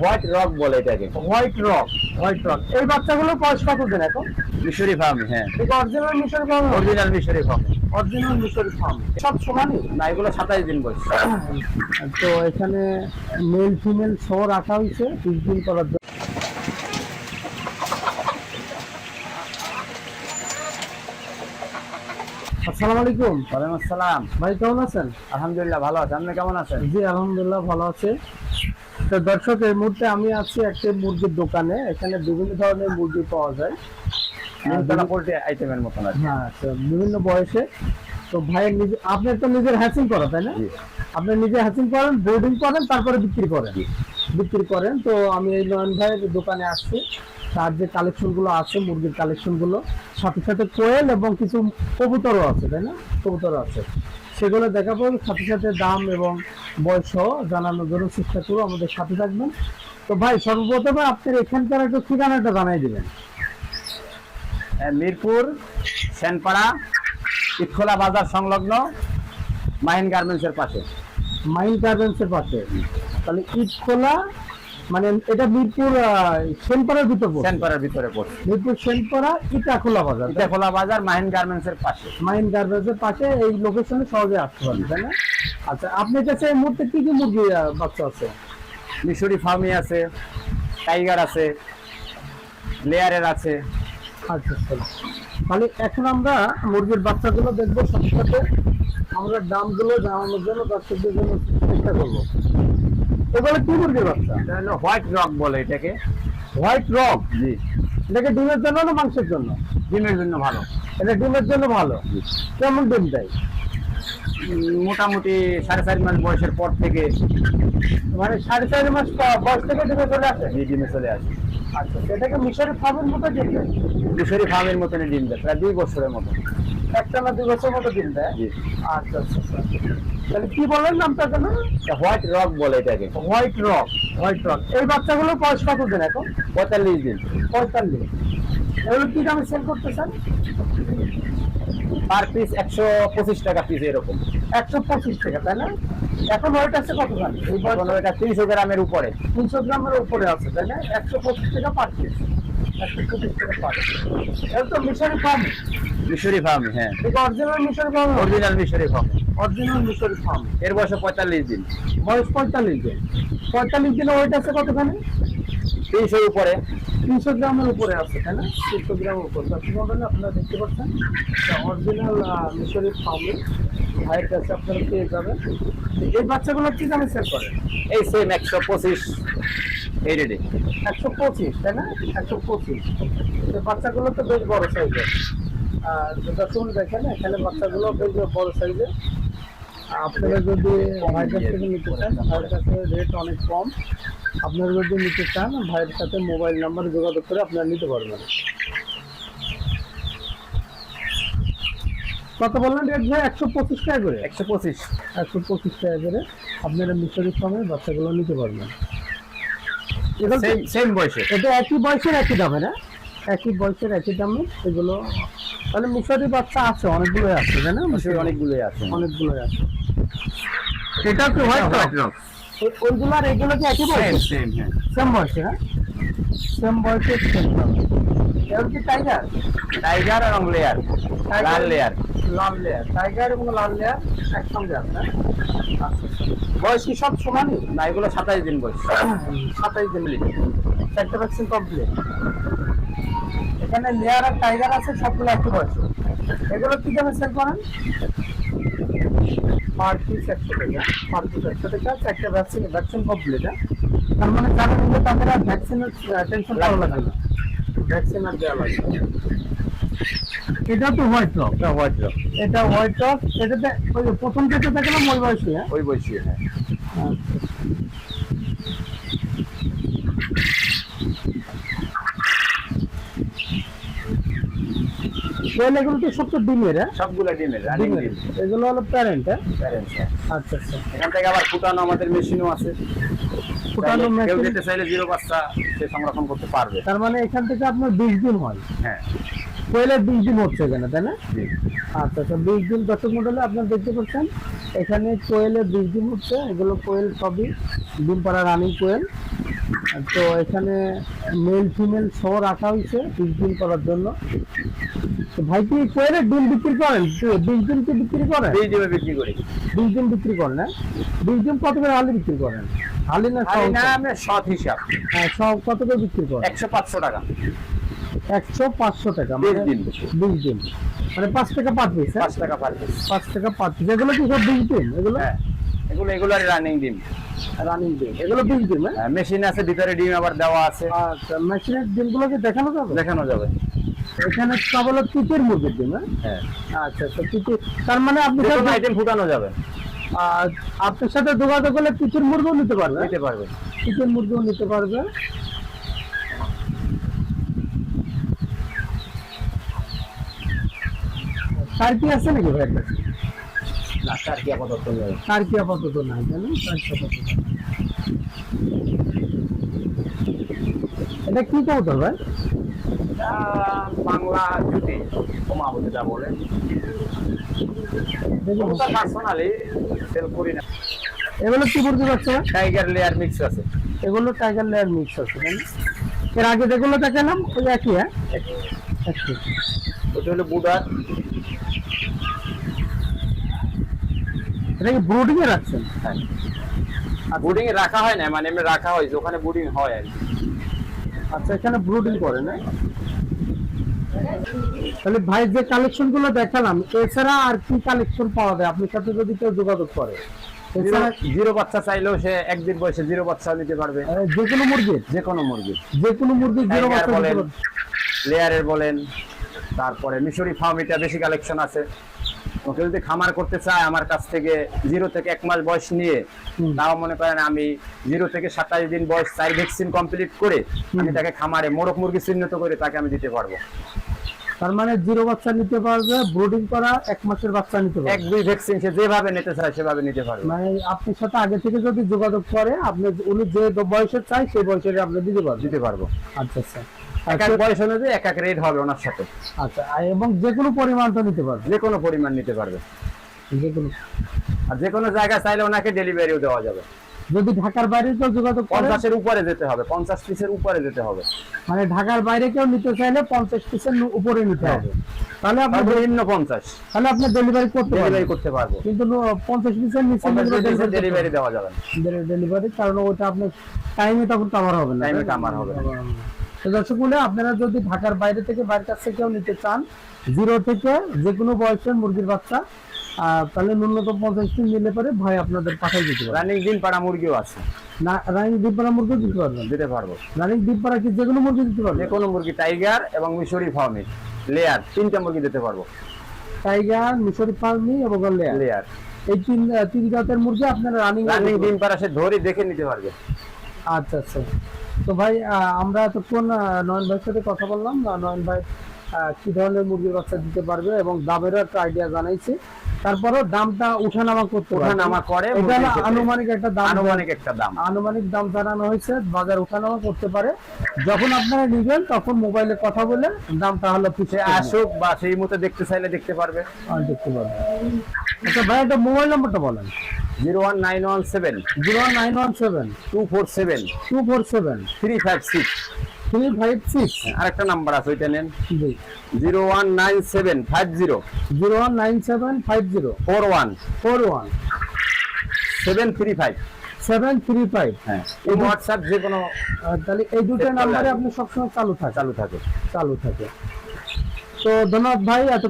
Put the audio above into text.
White rock বলে এটাকে। White rock white rock. এই বাচ্চাগুলো বয়স দিন এখন? মিশরি ফার্ম হ্যাঁ। এটা অরিজিনাল মিশরি ফার্ম অরিজিনাল মিশরি ফার্ম। অরিজিনাল মিশরি ফার্ম। সব সমানই না এগুলো সাতাইশ দিন বয়স। তো এখানে মেল ফিমেল সহ রাখা হয়েছে পিসবিল করার জন্য। আসসালামু আলাইকুম। ওয়ালাইকুম আসসালাম। ভাই কেমন আছেন? আলহামদুলিল্লাহ ভালো আছে। আপনি কেমন আছেন? জি আলহামদুলিল্লাহ ভালো আছে। তো দর্শক এই মুহূর্তে আমি আছি একটা মুরগির দোকানে। এখানে বিভিন্ন ধরনের মুরগি পাওয়া যায়। নিমতলা পোল্ট্রি আইটেমের মতন হ্যাঁ তো বিভিন্ন বয়সে। তো ভাইয়ের নিজে আপনি তো নিজের হ্যাচিং করা তাই না? আপনি নিজে হ্যাচিং করেন বোর্ডিং করেন তারপরে বিক্রি করেন। বিক্রি করেন। তো আমি এই নয়ন ভাইয়ের দোকানে আসছি। তার যে কালেকশনগুলো আছে মুরগির কালেকশনগুলো সাথে সাথে কোয়েল এবং কিছু কবুতরও আছে তাই না? কবুতরও আছে। সেগুলো দেখাবো। সাথে সাথে দাম এবং বয়স জানানোর জন্য চেষ্টা করব। আমাদের সাথে থাকবেন। তো ভাই সর্বপ্রথমে আপনার এখানকার একটু ঠিকানাটা জানাই দিবেন। মিরপুর সেনপাড়া ইটখোলা বাজার সংলগ্ন মাহিন গার্মেন্টসের পাশে। মাইন্ড গার্মেন্টসের পাশে। তাহলে ঈদ খোলা মানে এটা মিরপুর সেনপাড়ার ভিতর পড়ছে। সেনপাড়ার ভিতরে পড়ছে মিরপুর সেনপাড়া ইটা খোলা বাজার ইটাখোলা বাজার মাহিন গার্মেন্টসের পাশে। মাইন্ড গার্ডেন্স এর পাশে এই লোকেশনে সহজে আসতে পারেন তাই না? আচ্ছা আপনার কাছে এই মুহূর্তে কি কি মুরগি বাচ্চা আছে? মিশরি ফার্মি আছে টাইগার আছে লেয়ারের আছে। আচ্ছা আচ্ছা। তাহলে এখন আমরা মুরগির বাচ্চাগুলো দেখব সাথে সাথে আমরা দামগুলো জানানোর জন্য দর্শকদের জন্য চেষ্টা করব। এগুলো কি মুরগির বাচ্চা? এটা হলো হোয়াইট রক বলে এটাকে। White rock? জি। এটাকে ডিমের জন্য না মাংসের জন্য? ডিমের জন্য ভালো। এটা ডিমের জন্য ভালো। কেমন ডিম দেয়? মোটামুটি সাড়ে চার মাস বয়সের পর থেকে। মানে সাড়ে চার মাস বয়স থেকে ডিমে চলে আসে? জি ডিমে চলে আসে। আচ্ছা সেটাকে মিশরে ফার্মের মতো ডিম দেয়? মিশরি ফার্মের মতনই ডিম দেয় প্রায় দুই বছরের মতো একটা না দুই বছর মতো ডিম দেয়? আচ্ছা আচ্ছা আচ্ছা। তাহলে কি বললেন নামটা কেন হোয়াইট রক বলে এটাকে। White rock white rock. এই বাচ্চাগুলো বয়স কত দিন এখন? পঁয়তাল্লিশ দিন। পঁয়তাল্লিশ। এগুলো কি দামে সেল করতেছেন? পার পিস একশো পঁচিশ টাকা পিস এরকম। একশো পঁচিশ টাকা তাই না? এখন ওয়েট আছে কত দাম এই এখন এটা তিনশো গ্রামের উপরে। তিনশো গ্রামের উপরে আছে তাই না? একশো পঁচিশ টাকা পার পিস একশো পঁচিশ টাকা পার এটা তো মিশরি ফার্ম মিশরি ফার্ম হ্যাঁ। অরিজিনাল মিশরি ফার্ম অরিজিনাল মিশরি ফার্ম অরিজিনাল মিশরি ফার্ম এর বয়স পঁয়তাল্লিশ দিন। বয়স পঁয়তাল্লিশ দিন। পঁয়তাল্লিশ দিনে ওয়েট আছে কতখানি? তিনশোর উপরে। তিনশো গ্রামের উপরে আছে তাই না? তিনশো গ্রামের উপরে। মন্ডলী আপনারা দেখতে পাচ্ছেন? অরিজিনাল মিশরি ফার্মে ভাইয়ের কাছে আপনারা পেয়ে যাবেন। এই বাচ্চাগুলো কি দামে সেল করে? এই সেম একশো পঁচিশ। এই একশো পঁচিশ তাই না? একশো পঁচিশ। বাচ্চাগুলো তো বেশ বড় সাইজের আর যখন দেখেন এখানে বাচ্চাগুলো বেশ বড় সাইজের আপনারা যদি ভাইয়ের কাছ থেকে নিতে চান ভাইয়ের কাছে রেট অনেক কম। আপনারা যদি নিতে চান ভাইয়ের সাথে মোবাইল নাম্বার যোগাযোগ করে আপনারা নিতে পারবেন। কত বললেন রেট ভাই? একশো পঁচিশ টাকা করে? একশো পঁচিশ। একশো পঁচিশ টাকা করে। আপনারা মিশরি ফার্মে বাচ্চাগুলো নিতে পারবেন। সেম সেম বয়সে? এটা একই বয়সের একই দামে না একই বয়সের একই দামে এগুলো তাহলে মিশরি বাচ্চা আছে অনেকগুলোই আছে তাই না? মিশরি অনেকগুলোই আছে। অনেকগুলোই আছে। সেটা তো হোয়াইট হোয়াইট রক ওইগুলো আর এগুলো কি একই সেম বয়স সেম হ্যাঁ। সেম বয়সে হ্যাঁ? সেম বয়সের সেম এর কি টাইগার টাইগার এবং লেয়ার লাল লেয়ার লাল লেয়ার টাইগার এবং লাল লেয়ার একসঙ্গে আছে হ্যাঁ? বয়স কি সব সমানই না এগুলো সাতাইশ দিন বয়স। সাতাইশ দিন। চারটে ভ্যাকসিন কমপ্লিট এখানে লেয়ার আর টাইগার আছে সবগুলো একই বয়সে। এগুলো কি দামে সেল করেন? পার পিস একশো টাকা পার পিস একশো টাকা চারটে ভ্যাকসিন ভ্যাকসিন কমপ্লিট হ্যাঁ? তার মানে যারা তাদের আর ভ্যাকসিনের টেনশন করা লাগে না। ভ্যাকসিন আর দেওয়া লাগে এটা তো হোয়াইট রক এটা হোয়াইট রক এটা হোয়াইট রক এটাতে ওই প্রথম যেটা দেখলাম ওই বয়সী হ্যাঁ? ওই বয়সী হ্যাঁ। কোয়েল এগুলো তো সব তো ডিমের হ্যাঁ? সবগুলো ডিমের রানিং ডিম। এগুলো হলো প্যারেন্ট হ্যাঁ? হ্যাঁ। আচ্ছা আচ্ছা। এখান থেকে আবার ফুটানো আমাদের মেশিনও আছে। ফুটানো চাইলে কেউ যেতে চাইলে জিরো বাচ্চা সে সংরক্ষণ করতে পারবে। তার মানে এখান থেকে আপনার বিশ দিন হয়। হ্যাঁ। কোয়েলের বিশ দিন হচ্ছে এখানে তাই না? আচ্ছা আচ্ছা বিশ দিন দর্শক মন্ডলে আপনার দেখতে পাচ্ছেন এখানে কোয়েলের বিশ দিন হচ্ছে এগুলো কোয়েল সবই ডিম পাড়া রানিং কোয়েল। তো এখানে মেল ফিমেল সহ রাখা হয়েছে বিশ দিন করার জন্য। ভাই কি কোয়েলের ডিম বিক্রি করেন? বিশ দিন কি বিক্রি করেন? বিশ ডিমে বিক্রি করি। বিশ দিন বিক্রি করেন হ্যাঁ বিশ দিন কত করে হালি বিক্রি করেন? হালি না না আমরা সৎ হিসাব। হ্যাঁ সব কত করে বিক্রি করেন? একশো পাঁচশো টাকা। একশো পাঁচশো টাকা বিশ মানে দিন। বিশ দিন। মানে পাঁচ টাকা পার পিস পাঁচ টাকা পার পিস। পাঁচ টাকা পার পিস। এগুলো কি সব বিশ এগুলো? হ্যাঁ এগুলো এগুলার রানিং ডিম। রানিং ডিম। এগুলো বিশ হ্যাঁ? মেশিন আছে ভিতরে ডিম আবার দেওয়া আছে। আচ্ছা মেশিনের ডিমগুলোকে দেখানো যাবে? দেখানো যাবে। এখানে কেবল তিতের মুরগির ডিম হ্যাঁ? হ্যাঁ। আচ্ছা আচ্ছা তিতির। তার মানে আপনি কোনো আইটেম ফুটানো যাবে। আহ, আপনার সাথে যোগাযোগ করলে তিতির মুরগিও নিতে পারবে? নিতে পারবে। চিকেন মুরগিও নিতে পারবে। তার কি আছে নাকি ভাই আপনার না তার কি আপাতত নেই। তার কি আপাতত নাই কেন তার কি আপাতত এটা কি কবুতর ভাই? বাংলা জুটি বলে। বলে পার্সোনালি সেল করি না। এগুলো কি টাইগার লেয়ার মিক্স আছে। এগুলো টাইগার লেয়ার মিক্স আছে এর আগে যেগুলো দেখালাম ওই একই হ্যাঁ? ওটা হলো বুডার ব্রুডিং এ রাখছেন? হ্যাঁ। এ রাখা হয় না মানে এমনি রাখা হয় যে ওখানে ব্রুডিং হয় আর কি। আচ্ছা এখানে ব্রুডিং করে না? তাহলে ভাই যে কালেকশনগুলো দেখালাম এছাড়া আর কি কালেকশন পাওয়া যায়? আপনার সাথে যদি কেউ যোগাযোগ করে। জিরো- বাচ্চা চাইলেও সে একদিন বয়সে জিরো বাচ্চা নিতে পারবে। আহ, যে কোনো মুরগির যে কোনো মুরগি। যে কোনো মুরগির জিরো বাচ্চা বলেন। লেয়ারের বলেন তারপরে মিশরি ফার্ম এটা বেশি কালেকশন আছে। ওকে যদি খামার করতে চায় আমার কাছ থেকে জিরো থেকে এক মাস বয়স নিয়ে তাও মনে করেন আমি জিরো থেকে সাতাশ দিন বয়স চার ভ্যাকসিন কমপ্লিট করে আমি তাকে খামারে মোরগ মুরগি চিহ্নিত করে তাকে আমি দিতে পারব। তার মানে জিরো বাচ্চা নিতে পারবে ব্রুডিং করা এক মাসের বাচ্চা নিতে পারবে। এক দুই ভ্যাকসিন সে যেভাবে নিতে চায় সেভাবে নিতে পারবে। মানে আপনার সাথে আগে থেকে যদি যোগাযোগ করে আপনি উনি যে বয়সের চাই সেই বয়সের আপনি দিতে পারবেন। দিতে পারব। আচ্ছা আচ্ছা। এক এক বয়স অনুযায়ী এক এক রেট হবে ওনার সাথে। আচ্ছা এবং যে কোনো পরিমাণ তো নিতে পারবে? যে কোনো পরিমাণ নিতে পারবে। যে কোনো আর যে কোনো জায়গায় চাইলে ওনাকে ডেলিভারিও দেওয়া যাবে। যদি ঢাকার বাইরে কেউ যোগাযোগ পঞ্চাশের উপরে যেতে হবে পঞ্চাশ পিসের উপরে যেতে হবে। মানে ঢাকার বাইরে কেউ নিতে চাইলে পঞ্চাশ পিসের উপরে নিতে হ্যাঁ। হবে। তাহলে আপনি সর্বনিম্ন পঞ্চাশ। তাহলে আপনি ডেলিভারি করতে ডেলিভারি করতে পারব। কিন্তু পঞ্চাশ পিসের নিচে ডেলিভারি দেওয়া যাবে ডেলিভারি কারণ ওটা আপনার টাইমে তখন কাভার হবে না। এ cover হবে না। তো দর্শক বলে আপনারা যদি ঢাকার বাইরে থেকে বাইরের কাছ থেকে কেউ নিতে চান জিরো থেকে যে কোনো বয়সের মুরগির বাচ্চা তাহলে ন্যূনতম পঞ্চাশ দিন নিলে পরে ভাই আপনাদের পাঠাই দিতে পারবে। রানিং দিন পাড়া মুরগিও আছে। না রানিং ডিপপাড়া মুরগি দিতে পারবেন? দিতে পারব। রানিং ডিপপাড়া কি যে কোনো মুরগি দিতে যে পারবেন? কোনো মুরগি টাইগার এবং মিশরি ফার্মি লেয়ার তিনটা মুরগি দিতে পারব। টাইগার মিশরি ফার্মি এবং লেয়ার। লেয়ার। এই তিন তিন জাতের মুরগি আপনারা রানিং রানিং দিন পাড়া সে ধরে দেখে নিতে পারবে। আচ্ছা আচ্ছা। তো ভাই আমরা এতক্ষণ নয়ন ভাইয়ের সাথে কথা বললাম। নয়ন ভাই কি ধরনের মুরগির বাচ্চা দিতে পারবে এবং দামেরও একটা আইডিয়া জানাইছি। তারপরেও দামটা উঠানামা করতে পারবে। ওঠানামা করে এটা। আনুমানিক একটা দাম। আনুমানিক একটা দাম। আনুমানিক দাম জানানো হয়েছে। বাজার উঠানামা করতে পারে। যখন আপনারা নিবেন তখন মোবাইলে কথা বলে দামটা হলো সে পিছিয়ে আসুক বা সেই মতো দেখতে চাইলে দেখতে পারবে। দেখতে পারবেন। আচ্ছা ভাই একটা মোবাইল নাম্বারটা বলেন। Zero one nine one seven. Zero nine one seven. Two four seven two four seven three five six three five six আরেকটা নাম্বার আছে ওইটা নেন। Zero one nine seven five zero zero one nine seven five zero four one four one seven three five seven three five হ্যাঁ এই WhatsApp যে কোনো তাহলে এই দুটো নাম্বারে আপনি সবসময় চালু থাকে। চালু থাকে। চালু থাকে। তো ধন্যবাদ ভাই এত